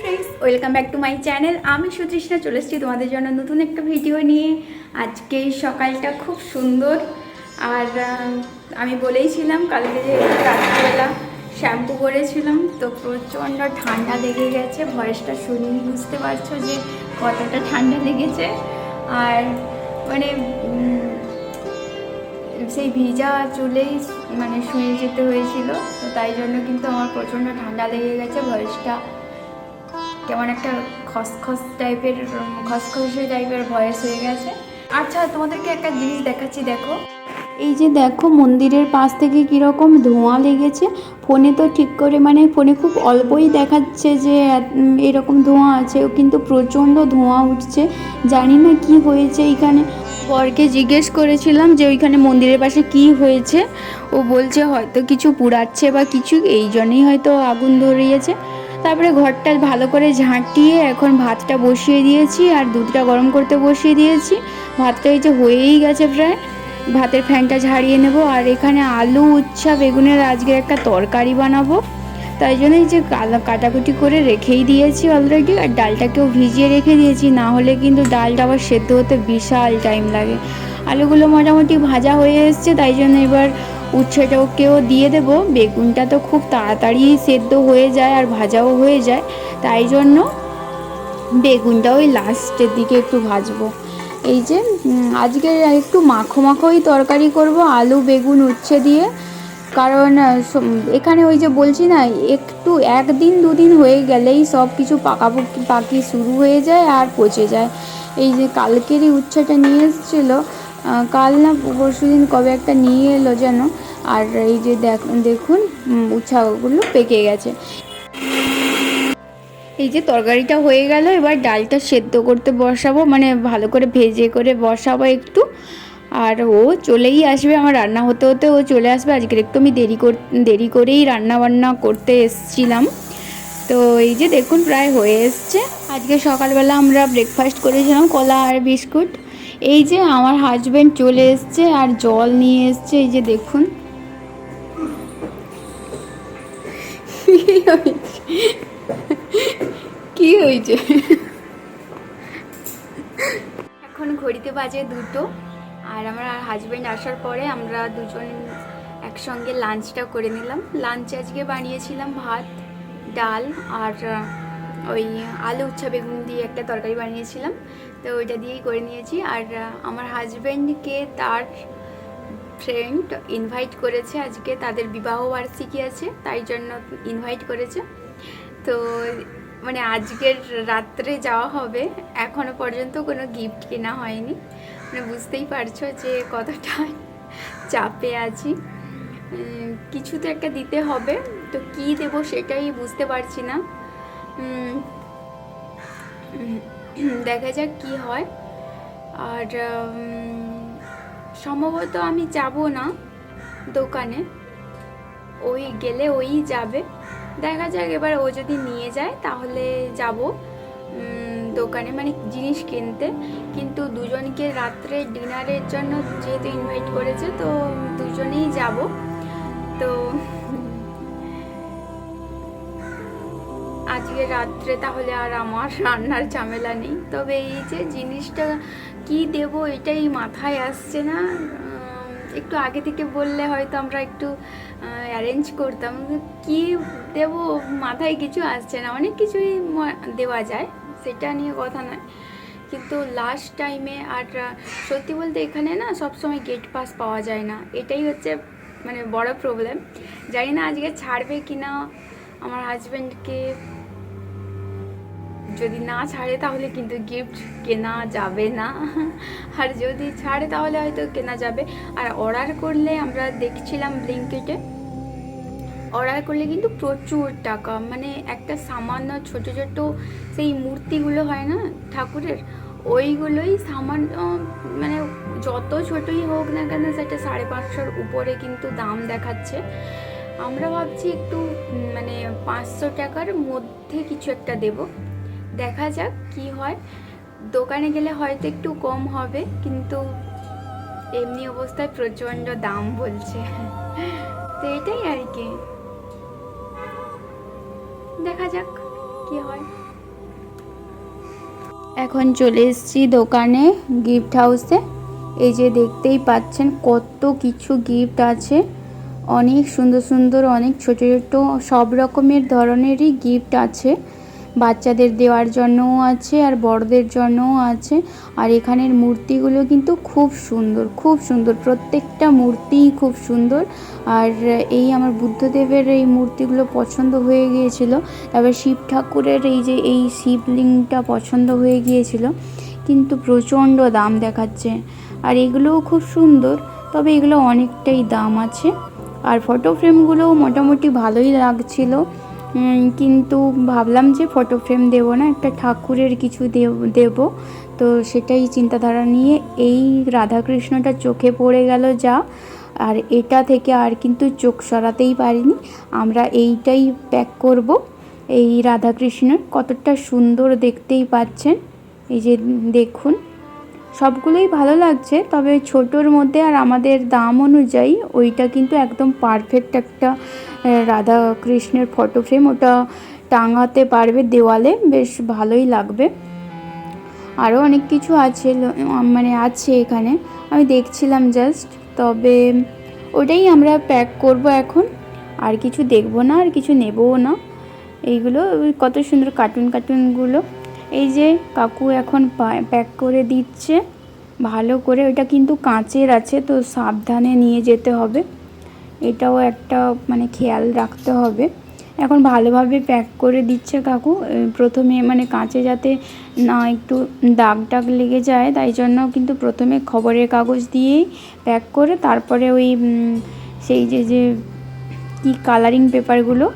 Friends welcome back to my channel আমি সুতৃষ্ণা, চলে এসেছি তোমাদের জন্য নতুন একটা ভিডিও নিয়ে। আজকে সকালটা খুব সুন্দর। আর আমি বলেইছিলাম, কালকে যে রাত্রিবেলা শ্যাম্পু করেছিলাম, তো প্রচণ্ড ঠান্ডা লেগে গেছে। ভয়েসটা শুনেই বুঝতে পারছ যে কতটা ঠান্ডা লেগেছে। আর মানে সেই ভিজা চুলেই মানে শুয়ে যেতে হয়েছিল, তো তাই জন্য কিন্তু আমার প্রচণ্ড ঠান্ডা লেগে গেছে। ভয়েসটা কেমন একটা খসখস টাইপের খসখসে টাইপের ভয়েস হয়ে গেছে। আচ্ছা তোমাদেরকে একটা জিনিস দেখাচ্ছি, দেখো। এই যে দেখো, মন্দিরের পাশ থেকে কীরকম ধোঁয়া লেগেছে। ফোনে তো ঠিক করে মানে ফোনে খুব অল্পই দেখাচ্ছে যে এরকম ধোঁয়া আছে, কিন্তু প্রচণ্ড ধোঁয়া উঠছে। জানি না কি হয়েছে এখানে। বরকে জিজ্ঞেস করেছিলাম যে, ওইখানে মন্দিরের পাশে কি হয়েছে? ও বলছে, হয়তো কিছু পুড়াচ্ছে বা কিছু, এই জন্যই হয়তো আগুন ধরিয়েছে। তারপরে ঘরটা ভালো করে ঝাঁটিয়ে এখন ভাতটা বসিয়ে দিয়েছি আর দুধটা গরম করতে বসিয়ে দিয়েছি। ভাতটা এই যে হয়েই গেছে প্রায়। ভাতের ফ্যানটা ঝাড়িয়ে নেব আর এখানে আলু, উচ্ছা, বেগুনের আজকে একটা তরকারি বানাবো। তাই জন্য এই যে কাটাকুটি করে রেখেই দিয়েছি অলরেডি আর ডালটাকেও ভিজিয়ে রেখে দিয়েছি। না হলে কিন্তু ডালটা আবার সেদ্ধ হতে বিশাল টাইম লাগে। আলুগুলো মোটামুটি ভাজা হয়ে এসছে, তাই জন্য এবার উচ্ছেটাকেও দিয়ে দেব। বেগুনটা তো খুব তাড়াতাড়ি সেদ্ধ হয়ে যায় আর ভাজাও হয়ে যায়। তাই জন্য বেগুনটা ওই লাস্টের দিকে একটু ভাজবো। এই যে আজকে একটু মাখো মাখোই তরকারি করব, আলু, বেগুন উচ্ছে দিয়ে। কারণ এখানে ওই যে বলছি না, একটু একদিন, দুদিন হয়ে গেলেই সব কিছু পাকাপুকি পাকি শুরু হয়ে যায় আর পচে যায়। এই যে কালকেরই উচ্ছেটা নিয়ে এসেছিল কাল না পরশু দিন কবে একটা নিয়ে এলো যেন, আর এই যে দেখ- দেখুন উচ্ছাগুলো পেকে গেছে। এই যে তরকারিটা হয়ে গেল, এবার ডালটা সেদ্ধ করতে বসাবো মানে ভালো করে ভেজে করে বসাবো একটু। আর ও চলেই আসবে, আমার রান্না হতে হতে ও চলে আসবে, আজকের একটু আমি দেরি কর, দেরি করেই রান্না বান্না করতে এসছিলাম। তো এই যে দেখুন, প্রায় হয়ে এসছে। আজকে সকালবেলা আমরা ব্রেকফাস্ট করেছিলাম, কলা আর বিস্কুট। এই যে আমার হাজব্যান্ড চলে এসছে আর জল নিয়ে এসছে এই যে দেখুন। কি হয়েছে? এখন ঘড়িতে বাজে দুটো আর আমার হাজব্যান্ড আসার পরে আমরা দুজন একসঙ্গে লাঞ্চটা করে নিলাম। লাঞ্চে আজকে বানিয়েছিলাম ভাত ডাল আর ওই আলু উচ্ছা বেগুন দিয়ে একটা তরকারি বানিয়েছিলাম। তো ওইটা দিয়েই করে নিয়েছি। আর আমার হাজব্যান্ডকে তার ফ্রেন্ড ইনভাইট করেছে। আজকে তাদের বিবাহ বার্ষিকী আছে, তাই জন্য ইনভাইট করেছে। তো মানে আজকের রাত্রে যাওয়া হবে। এখনও পর্যন্ত কোনো গিফট কেনা হয়নি। মানে বুঝতেই পারছ যে কতটা চাপে আছি। কিছু তো একটা দিতে হবে। তো কি দেব সেটাই বুঝতে পারছি না। দেখা যাক কি হয়। আর সম্ভবত আমি যাব না দোকানে। ওই গেলে ওই যাবে। দেখা যাক এবার ও যদি নিয়ে যায় তাহলে যাব দোকানে মানে জিনিস কিনতে। কিন্তু দুজনকে রাত্রে ডিনারের জন্য যেহেতু ইনভাইট করেছে, তো দুজনেই যাব। তো আজকে রাত্রে, তাহলে আর আমার রান্নার ঝামেলা নেই। তবে এই যে জিনিসটা কি দেব, এটাই মাথায় আসছে না। একটু আগে থেকে বললে হয়তো আমরা একটু অ্যারেঞ্জ করতাম। কি দেব, মাথায় কিছু আসছে না। অনেক কিছুই দেওয়া যায়, সেটা নিয়ে কথা নয়। কিন্তু লাস্ট টাইমে আর, সত্যি বলতে এখানে না সবসময় গেট পাস পাওয়া যায় না। এটাই হচ্ছে মানে বড় প্রবলেম জানি না আজকে ছাড়বে কি না আমার হাজব্যান্ডকে যদি না ছাড়ে তাহলে কিন্তু গিফট কেনা যাবে না। আর যদি ছাড়ে তাহলে হয়তো কেনা যাবে। আর অর্ডার করলে আমরা দেখছিলাম ব্লিঙ্কেটে অর্ডার করলে কিন্তু প্রচুর টাকা। মানে একটা সামান্য ছোট ছোট সেই মূর্তিগুলো হয় না ঠাকুরের? ওইগুলোই সামান্য মানে যত ছোটই হোক না কেন সেটা সাড়ে পাঁচশোর উপরে কিন্তু দাম দেখাচ্ছে। আমরা ভাবছি একটু মানে পাঁচশো টাকার মধ্যে কিছু একটা দেব। দেখা যাক কি হয়। দোকানে গেলে হয়তো একটু কম হবে, কিন্তু এমনি অবস্থায় প্রচণ্ড দাম বলছে। তো এটাই আর কি। দেখা যাক কি হয়। এখন চলে এসেছি দোকানে গিফট হাউসে এই যে দেখতেই পাচ্ছেন কত কিছু গিফট আছে। অনেক সুন্দর সুন্দর, অনেক ছোট ছোট, সব রকমের ধরনেরই গিফট আছে। বাচ্চাদের দেওয়ার জন্যও আছে আর বড়দের জন্যও আছে। আর এখানের মূর্তিগুলো কিন্তু খুব সুন্দর খুব সুন্দর। প্রত্যেকটা মূর্তিই খুব সুন্দর। আর এই আমার বুদ্ধদেবের এই মূর্তিগুলো পছন্দ হয়ে গিয়েছিল। তারপর শিব ঠাকুরের এই যে এই শিবলিঙ্গটা পছন্দ হয়ে গিয়েছিল। কিন্তু প্রচণ্ড দাম দেখাচ্ছে। আর এগুলোও খুব সুন্দর, তবে এগুলো অনেকটাই দাম আছে। আর ফটো ফ্রেমগুলোও মোটামুটি ভালোই লাগছিল। কিন্তু ভাবলাম যে ফটো ফ্রেম দেবো না, একটা ঠাকুরের কিছু দেব- তো সেটাই চিন্তাধারা নিয়ে এই রাধাকৃষ্ণটা চোখে পড়ে গেল যা, আর এটা থেকে আর কিন্তু চোখ সরাতেই পারিনি। আমরা এইটাই প্যাক করব, এই রাধাকৃষ্ণের। কতটা সুন্দর দেখতেই পাচ্ছেন। এই যে দেখুন। সবগুলোই ভালো লাগছে, তবে ছোটোর মধ্যে আর আমাদের দাম অনুযায়ী ওইটা কিন্তু একদম পারফেক্ট একটা রাধা কৃষ্ণের ফটো ফ্রেম ওটা টাঙাতে পারবে দেওয়ালে, বেশ ভালোই লাগবে। আরও অনেক কিছু আছে মানে আছে এখানে, আমি দেখছিলাম জাস্ট তবে ওটাই আমরা প্যাক করব এখন, আর কিছু দেখব না, আর কিছু নেবও না। এইগুলো কত সুন্দর কার্টুন কার্টুনগুলো এই যে কাকু এখন প্যাক করে দিচ্ছে। ভালো করে ওটা কিন্তু কাঁচের আছে, তো সাবধানে নিয়ে যেতে হবে। এটাও একটা মানে খেয়াল রাখতে হবে। এখন ভালোভাবে প্যাক করে দিচ্ছে কাকু। প্রথমে মানে কাঁচে যাতে না একটু দাগ টাগ লেগে যায়, তাই জন্য কিন্তু প্রথমে খবরের কাগজ দিয়েই প্যাক করে, তারপরে ওই সেই যে যে কি কালারিং পেপারগুলো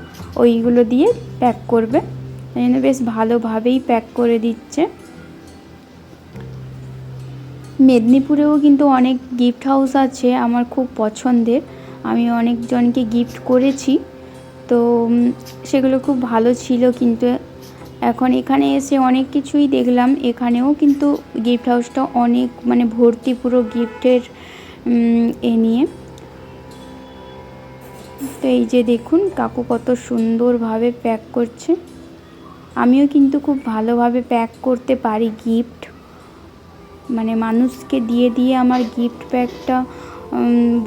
ওইগুলো দিয়ে প্যাক করবে। তাই জন্য বেশ ভালোভাবেই প্যাক করে দিচ্ছে। মেদিনীপুরেও কিন্তু অনেক গিফট হাউস আছে আমার খুব পছন্দের। আমি অনেকজনকে গিফট করেছি। তো সেগুলো খুব ভালো ছিল কিন্তু এখন এখানে এসে অনেক কিছুই দেখলাম। এখানেও কিন্তু গিফট হাউসটা অনেক মানে ভর্তি পুরো গিফটের এ নিয়ে। তো এই যে দেখুন, কাকু কত সুন্দরভাবে প্যাক করছে। আমিও কিন্তু খুব ভালোভাবে প্যাক করতে পারি গিফট মানে মানুষকে দিয়ে দিয়ে আমার গিফট প্যাকটা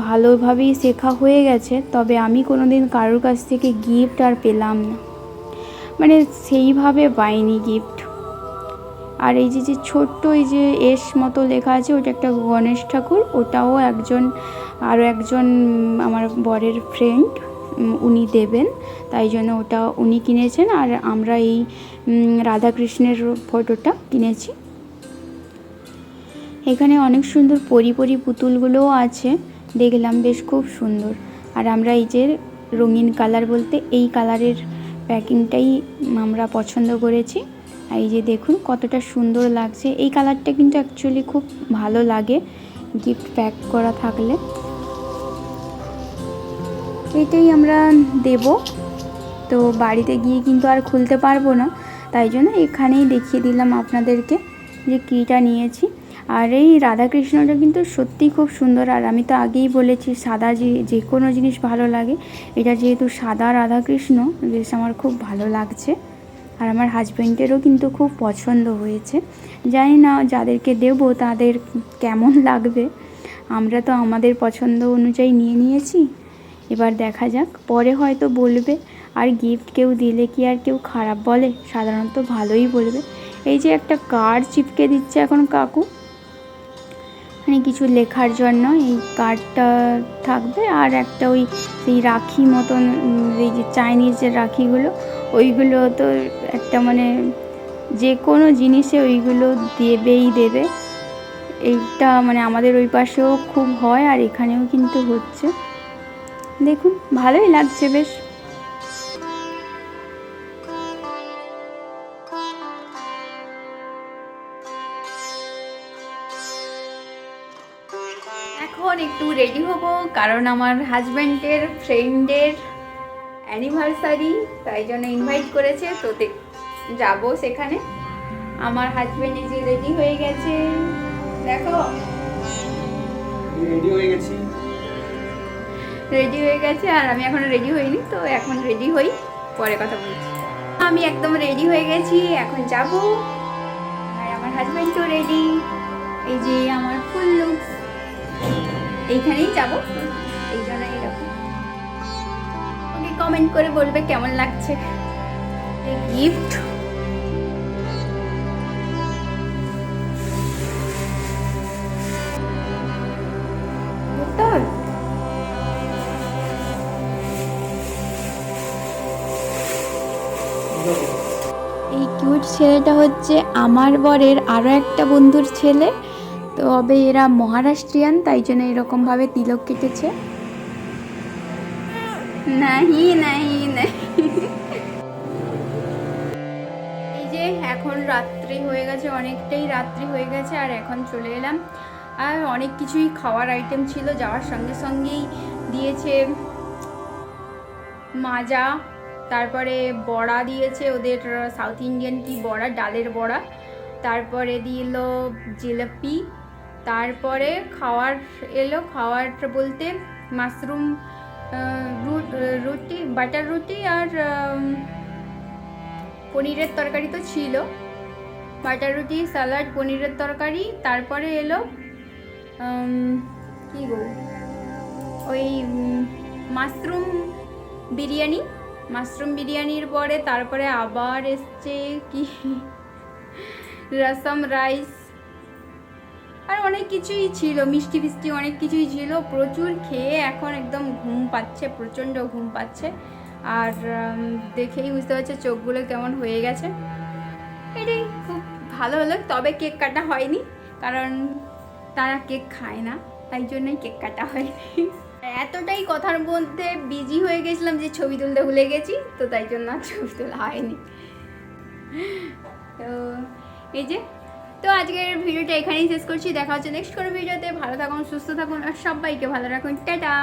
ভালোভাবেই শেখা হয়ে গেছে, তবে আমি কোনো দিন কারোর কাছ থেকে গিফট আর পেলাম না। মানে সেইভাবে পাইনি গিফট আর এই যে যে ছোট্ট এই যে এস মতো লেখা আছে, ওটা একটা গণেশ ঠাকুর, ওটাও একজন, আরও একজন আমার বরের ফ্রেন্ড উনি দেবেন। তাই জন্য ওটা উনি কিনেছেন। আর আমরা এই রাধাকৃষ্ণের ফটোটা কিনেছি। এখানে অনেক সুন্দর পরি পরি পুতুলগুলোও আছে। দেখলাম বেশ খুব সুন্দর। আর আমরা এই যে রঙিন কালার বলতে এই কালারের প্যাকিংটাই আমরা পছন্দ করেছি। এই যে দেখুন কতটা সুন্দর লাগছে। এই কালারটা কিন্তু অ্যাকচুয়ালি খুব ভালো লাগে। গিফট প্যাক করা থাকলে। এটাই আমরা দেব। তো বাড়িতে গিয়ে কিন্তু আর খুলতে পারব না। তাই জন্য এখানেই দেখিয়ে দিলাম আপনাদেরকে যে কীটা নিয়েছি। আর এই রাধাকৃষ্ণটা কিন্তু সত্যিই খুব সুন্দর। আর আমি তো আগেই বলেছি, সাদা যে যে কোনো জিনিস ভালো লাগে। এটা যেহেতু সাদা রাধাকৃষ্ণ, বেশ আমার খুব ভালো লাগছে। আর আমার হাজব্যান্ডেরও কিন্তু খুব পছন্দ হয়েছে। জানি না যাদেরকে দেবো, তাদের কেমন লাগবে। আমরা তো আমাদের পছন্দ অনুযায়ী নিয়ে নিয়েছি। এবার দেখা যাক, পরে হয়তো বলবে, আর গিফট কেউ দিলে কি আর কেউ খারাপ বলে? সাধারণত ভালোই বলবে। এই যে একটা কার্ড চিপকে দিচ্ছে এখন কাকু। মানে কিছু লেখার জন্য এই কার্ডটা থাকবে, আর একটা ওই সেই রাখি মতন এই যে চাইনিজের রাখিগুলো, ওইগুলো তো একটা মানে যে কোনো জিনিসে ওইগুলো দেবেই দেবে। এইটা মানে আমাদের ওই পাশেও খুব হয়, আর এখানেও কিন্তু হচ্ছে। দেখুন, ভালোই লাগছে বেশ। এখন একটু রেডি হব, কারণ আমার হাজব্যান্ডের ফ্রেন্ডের অ্যানিভার্সারি তাই জন্য ইনভাইট করেছে, তো যাব সেখানে। আমার হাজব্যান্ড যে রেডি হয়ে গেছে। দেখো। রেডি হয়ে গেছি। রেডি হয়ে গেছে আর আমি এখনও রেডি হইনি, তো এখন রেডি হই, পরে কথা বলছি। আমি একদম রেডি হয়ে গেছি, এখন যাব। আর আমার হাজব্যান্ডও রেডি এই যে আমার ফুল লুকস এইখানেই যাব। এই জন্য এরকম। ওকে কমেন্ট করে বলবে কেমন লাগছে। গিফট ছেলেটা হচ্ছে আমার বরের আরও একটা বন্ধুর ছেলে। তবে এরা মহারাষ্ট্রিয়ান, তাই জন্য এরকমভাবে তিলক কেটেছে। নাহি নাহি নাহি। এই যে এখন রাত্রি হয়ে গেছে, অনেকটাই রাত্রি হয়ে গেছে, আর এখন চলে এলাম। আর অনেক কিছুই খাওয়ার আইটেম ছিল, যাওয়ার সঙ্গে সঙ্গেই দিয়েছে মাজা। তারপরে বড়া দিয়েছে ওদের সাউথ ইন্ডিয়ান কি বড়া? ডালের বড়া। তারপরে দিল জিলাপি। তারপরে খাওয়ার এলো, খাওয়ার বলতে মাশরুম রুটি বাটার রুটি আর পনিরের তরকারি তো ছিল। বাটার রুটি স্যালাড পনিরের তরকারি। তারপরে এলো কি গো? ওই মাশরুম বিরিয়ানি। মাশরুম বিরিয়ানির পরে তারপরে আবার এসছে কি? রসম রাইস। আর অনেক কিছুই ছিল, মিষ্টি ফিষ্টি অনেক কিছুই ছিল। প্রচুর খেয়ে এখন একদম ঘুম পাচ্ছে, প্রচণ্ড ঘুম পাচ্ছে। আর দেখেই বুঝতে পারছে চোখগুলো কেমন হয়ে গেছে। এটাই খুব ভালো হলো, তবে কেক কাটা হয়নি। কারণ তারা কেক খায় না, তাই জন্যই কেক কাটা হয়নি। এতটাই কথার মধ্যে বিজি হয়ে গেছিলাম যে ছবি তুলতে ভুলে গেছি, তো তাই জন্য আর ছবি তোলা হয়নি। তো এই যে, তো আজকের ভিডিওটা এখানেই শেষ করছি। দেখা হচ্ছে নেক্সট কোনো ভিডিওতে। ভালো থাকুন, সুস্থ থাকুন, আর সবাইকে ভালো রাখুন। টাটা!